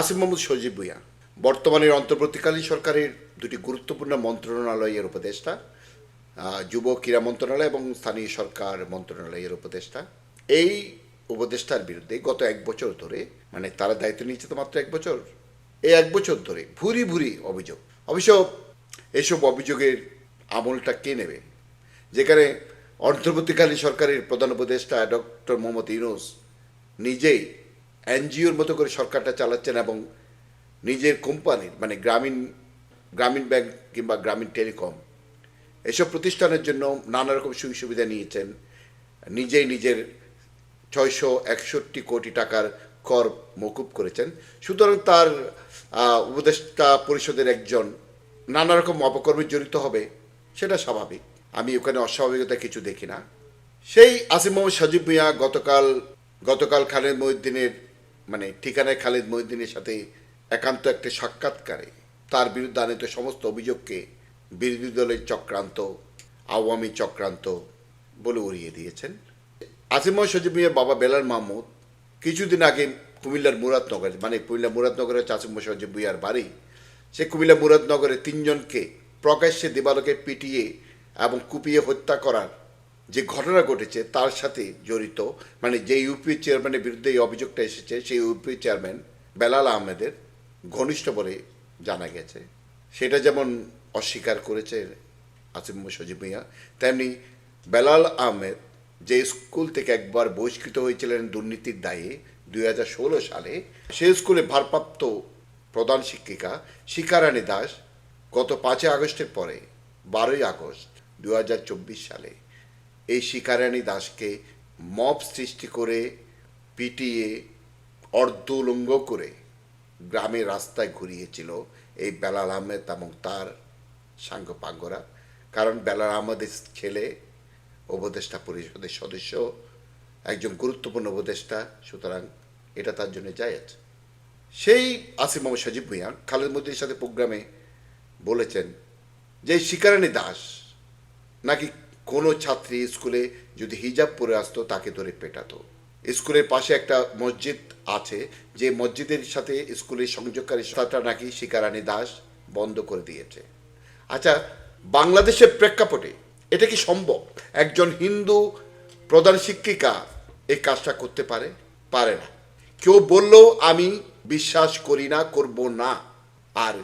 আসিফ মোহাম্মদ সজীব ভুইয়া। বর্তমানের অন্তর্বর্তীকালীন সরকারের দুটি গুরুত্বপূর্ণ মন্ত্রণালয়ের উপদেষ্টা যুব ক্রীড়া মন্ত্রণালয় এবং স্থানীয় সরকার মন্ত্রণালয়ের উপদেষ্টা। এই উপদেষ্টার বিরুদ্ধে গত এক বছর ধরে মানে তারা দায়িত্ব নিয়েছে তো মাত্র এক বছর, এই এক বছর ধরে ভুরি ভুরি অভিযোগ। অবশ্য এসব অভিযোগের আমলটা কে নেবে? যেখানে অন্তর্বর্তীকালীন সরকারের প্রধান উপদেষ্টা ডক্টর মোহাম্মদ ইউনুস নিজেই এনজিওর মতো করে সরকারটা চালাচ্ছেন এবং নিজের কোম্পানির মানে গ্রামীণ গ্রামীণ ব্যাংক কিংবা গ্রামীণ টেলিকম, এসব প্রতিষ্ঠানের জন্য নানা রকম সুযোগ সুবিধা নিয়েছেন। নিজেই নিজের ছয়শো একষট্টি কোটি টাকার কর মকুব করেছেন। সুতরাং তার উপদেষ্টা পরিষদের একজন নানা রকম অপকর্মে জড়িত হবে, সেটা স্বাভাবিক। আমি ওখানে অস্বাভাবিকতা কিছু দেখি না। সেই আসিম মোহাম্মদ সাজিব মিয়া গতকাল গতকাল খালেদ মহিউদ্দিনের মানে ঠিকানায় খালেদ মহিউদ্দিনের সাথে একান্ত একটা সাক্ষাৎকারে তার বিরুদ্ধে আনিত সমস্ত অভিযোগকে বিরোধী দলের চক্রান্ত, আওয়ামী চক্রান্ত বলে উড়িয়ে দিয়েছেন। আসিম সজিব মিয়ার বাবা বেলাল মাহমুদ কিছুদিন আগে কুমিল্লার মুরাদনগরে মানে কুমিল্লা মুরাদনগরে হচ্ছে আসিম সজিব মিয়ার বাড়ি। সে কুমিল্লা মুরাদনগরে তিনজনকে প্রকাশ্যে দেবালকে পিটিয়ে এবং কুপিয়ে হত্যা করার যে ঘটনা ঘটেছে তার সাথে জড়িত মানে যে ইউপি চেয়ারম্যানের বিরুদ্ধে এই অভিযোগটা এসেছে, সেই ইউপি চেয়ারম্যান বেলাল আহমেদের ঘনিষ্ঠ বলে জানা গেছে। সেটা যেমন অস্বীকার করেছে আসিম সজিব মিয়া, তেমনি বেলাল আহমেদ যে স্কুল থেকে একবার বহিষ্কৃত হয়েছিলেন দুর্নীতির দায়ে দু হাজার ষোলো সালে, সেই স্কুলে ভারপ্রাপ্ত প্রধান শিক্ষিকা শিকারানী দাস গত পাঁচই আগস্টের পরে, বারোই আগস্ট দু হাজার চব্বিশ সালে এই শিকারানী দাসকে মব সৃষ্টি করে পিটিয়ে অর্ধ অর্ধলঙ্গ করে গ্রামের রাস্তায় ঘুরিয়েছিল এই বেলাল আহমেদ এবং তার সাঙ্গপাঙ্গরা কারণ বেলাল আহমেদের ছেলে, উপদেষ্টা পরিষদের সদস্য, একজন গুরুত্বপূর্ণ উপদেষ্টা, সুতরাং এটা তার জন্য জায়েজ। সেই আসিম মোহাম্মদ সজীব ভুঁইয়া খালেদ মদির সাথে প্রোগ্রামে বলেছেন যে শিকারানী দাস নাকি কোনো ছাত্রী স্কুলে যদি হিজাব পরে আসতো, তাকে ধরে পেটাতো। স্কুলের পাশে একটা মসজিদ আছে, যে মসজিদের সাথে স্কুলের সংযোগকারী সংস্থাটা নাকি শিকারানী দাস বন্ধ করে দিয়েছে। আচ্ছা বাংলাদেশের প্রেক্ষাপটে এটা কি সম্ভব? একজন হিন্দু প্রধান শিক্ষিকা এই কাজটা করতে পারে? পারে না। কেউ বললেও আমি বিশ্বাস করি না, করব না। আর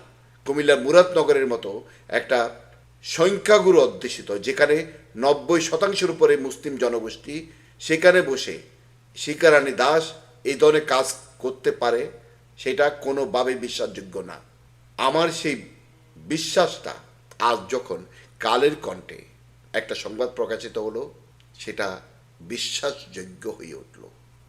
কুমিল্লার মুরাদনগরের মতো একটা সংখ্যাগুরু অধ্যুষিত, যেখানে নব্বই শতাংশের উপরে মুসলিম জনগোষ্ঠী, সেখানে বসে শিকারানী দাস এই ধরনের কাজ করতে পারে, সেটা কোনোভাবে বিশ্বাসযোগ্য না। আমার সেই বিশ্বাসটা আজ যখন কালের কণ্ঠে একটা সংবাদ প্রকাশিত হলো, সেটা বিশ্বাসযোগ্য হয়ে উঠল।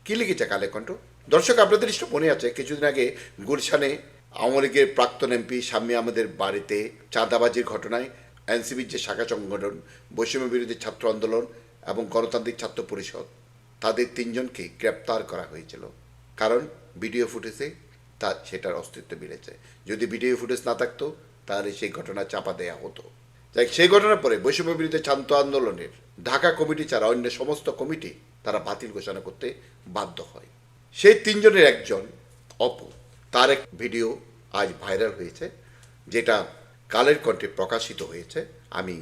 কি লিখেছে কালের কণ্ঠ? দর্শক, আপনাদের ইষ্ট মনে আছে, কিছুদিন আগে গুলশানে আওয়ামী লীগের প্রাক্তন এমপি স্বামী আমাদের বাড়িতে চাঁদাবাজির ঘটনায় এনসিবির যে শাখা সংগঠন বৈষম্য বিরোধী ছাত্র আন্দোলন এবং গণতান্ত্রিক ছাত্র পরিষদ, তাদের তিনজনকে গ্রেপ্তার করা হয়েছিল। কারণ ভিডিও ফুটেজে তা সেটার অস্তিত্ব বেড়েছে যদি ভিডিও ফুটেজ না থাকতো, তাহলে সেই ঘটনা চাপা দেয়া হতো। যাই সেই ঘটনার পরে বৈষম্য বিরোধী ছাত্র আন্দোলনের ঢাকা কমিটি ছাড়া অন্য সমস্ত কমিটি তারা বাতিল ঘোষণা করতে বাধ্য হয়। সেই তিনজনের একজন অপু। তার এক ভিডিও আজ ভাইরাল হয়েছে, যেটা কালের কণ্ঠে প্রকাশিত হয়েছে, আমি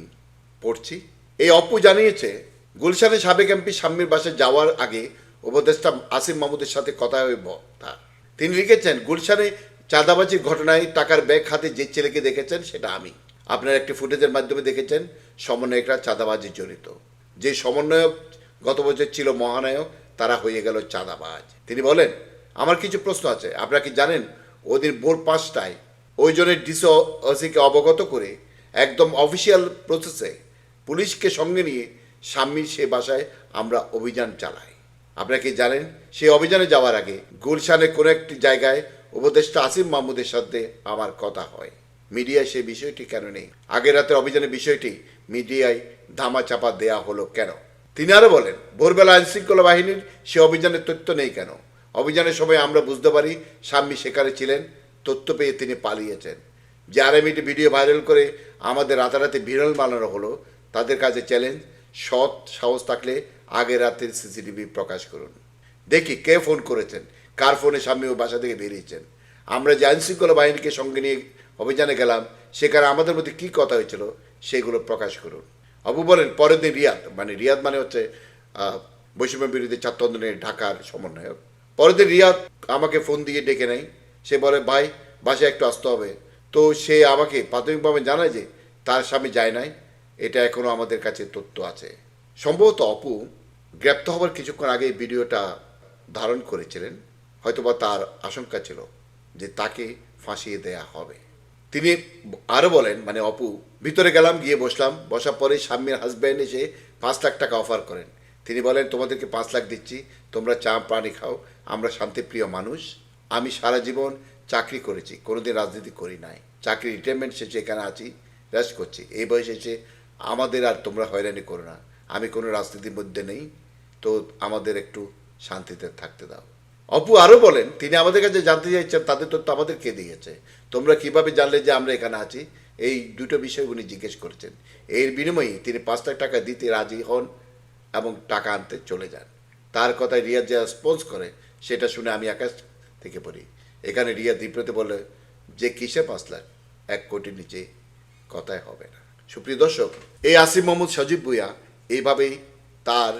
পড়ছি। এই অপু জানিয়েছে, গুলশানে সাবেক এমপি শাম্মীর বাসায় যাওয়ার আগে উপদেষ্টা আসিম মাহমুদের সাথে কথা হয়ে তার। তিনি লিখেছেন, গুলশানে চাঁদাবাজির ঘটনায় টাকার ব্যাগ হাতে যে ছেলেকে দেখেছেন সেটা আমি। আপনার একটি ফুটেজের মাধ্যমে দেখেছেন, সমন্বয়করা চাঁদাবাজি জড়িত। যে সমন্বয়ক গত বছর ছিল মহানায়ক, তারা হয়ে গেল চাঁদাবাজ। তিনি বলেন, আমার কিছু প্রশ্ন আছে, আপনারা কি জানেন, ওদিন ভোর পাঁচটায় ওই জনের ডিসি ওসিকে অবগত করে একদম অফিসিয়াল প্রসেসে পুলিশকে সঙ্গে নিয়ে স্বামীর সে বাসায় আমরা অভিযান চালাই। আপনারা কি জানেন? সেই অভিযানে যাওয়ার আগে গুলশানের কোনো একটি জায়গায় উপদেষ্টা আসিম মাহমুদের সাথে আমার কথা হয়। মিডিয়ায় সেই বিষয়টি কেন নেই? আগের রাতের অভিযানের বিষয়টি মিডিয়ায় ধামাচাপা দেয়া হলো কেন? তিনি আরও বলেন, ভোরবেলা আইনশৃঙ্খলা বাহিনীর সে অভিযানের তথ্য নেই কেন? অভিযানের সময় আমরা বুঝতে পারি স্বামী সেখানে ছিলেন তথ্য পেয়ে তিনি পালিয়েছেন। যে আরএমইটি ভিডিও ভাইরাল করে আমাদের রাতারাতি বিরল বানানো হলো, তাদের কাছে চ্যালেঞ্জ, সৎ সাহস থাকলে আগের রাতের সিসিটিভি প্রকাশ করুন। দেখি কে ফোন করেছেন, কার ফোনে স্বামী ও বাসা থেকে বেরিয়েছেন। আমরা যে আইনশৃঙ্খলা বাহিনীকে সঙ্গে নিয়ে অভিযানে গেলাম সেখানে আমাদের মধ্যে কী কথা হয়েছিল সেগুলো প্রকাশ করুন। অপু বলেন, পরের দিন রিয়াদ মানে রিয়াদ মানে হচ্ছে বৈষম্য বিরোধী ছাত্র ঢাকার সমন্বয়ক। পরের দিন রিয়াদ আমাকে ফোন দিয়ে ডেকে নেয় সে বলে, ভাই, বাসায় একটু আসতে হবে। তো সে আমাকে প্রাথমিকভাবে জানায় যে, তার স্বামী যায় নাই। এটা এখনও আমাদের কাছে তথ্য আছে। সম্ভবত অপু গ্রেপ্তার হওয়ার কিছুক্ষণ আগে ভিডিওটা ধারণ করেছিলেন। হয়তোবা তার আশঙ্কা ছিল যে তাকে ফাঁসিয়ে দেয়া হবে। তিনি আরও বলেন মানে অপু, ভিতরে গেলাম, গিয়ে বসলাম। বসার পরে স্বামীর হাজব্যান্ড এসে পাঁচ লাখ টাকা অফার করেন। তিনি বলেন, তোমাদেরকে পাঁচ লাখ দিচ্ছি। তোমরা চা, পানি খাও। আমরা শান্তিপ্রিয় মানুষ। আমি সারা জীবন চাকরি করেছি, কোনোদিন রাজনীতি করি নাই। চাকরি রিটায়ারমেন্ট শেষে এখানে আছি, রেস্ট করছি। এই বয়সে এসে আমাদের আর তোমরা হয়রানি করো না। আমি কোনো রাজনীতির মধ্যে নেই, তো আমাদের একটু শান্তিতে থাকতে দাও। অপু আরও বলেন, তিনি আমাদের কাছে জানতে চাইছেন, তাদের তথ্য আমাদের কে দিয়েছে? তোমরা কীভাবে জানলে যে আমরা এখানে আছি? এই দুটো বিষয় উনি জিজ্ঞেস করেছেন। এর বিনিময়ে তিনি পাঁচ লাখ টাকা দিতে রাজি হন এবং টাকা আনতে চলে যান। তার কথায় রিয়াদ যা রেসপন্স করে, সেটা শুনে আমি আকাশ থেকে পড়ি। এখানে রিয়া বিব্রতে বলে, যে কিসে পাঁচ লাখ এক কোটির নিচে কথাই হবে না। সুপ্রিয় দর্শক, এই আসিফ মোহাম্মদ সজীব ভুইয়া এইভাবেই তার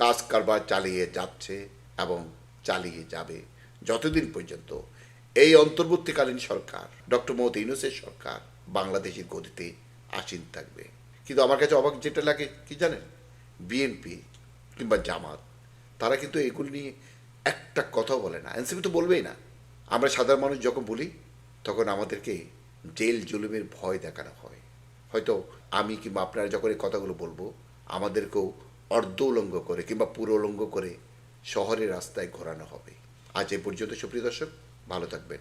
কাজ কারবার চালিয়ে যাচ্ছে এবং চালিয়ে যাবে যতদিন পর্যন্ত এই অন্তর্বর্তীকালীন সরকার, ডক্টর মোহাম্মদ ইউনুসের সরকার বাংলাদেশের গতিতে আসীন থাকবে। কিন্তু আমার কাছে অবাক যেটা লাগে, কি জানেন? বিএনপি কিংবা জামাত, তারা কিন্তু এগুলি নিয়ে একটা কথা বলে না। এনসিপি তো বলবেই না। আমরা সাধারণ মানুষ যখন বলি, তখন আমাদেরকে জেল জুলুমের ভয় দেখানো হয়। হয়তো আমি কিংবা আপনারা যখন এই কথাগুলো বলব, আমাদেরকেও অর্ধ উলঙ্গ করে কিংবা পুরো উলঙ্গ করে শহরের রাস্তায় ঘোরানো হবে। আজ এ পর্যন্ত সুপ্রিয় দর্শক, ভালো থাকবেন।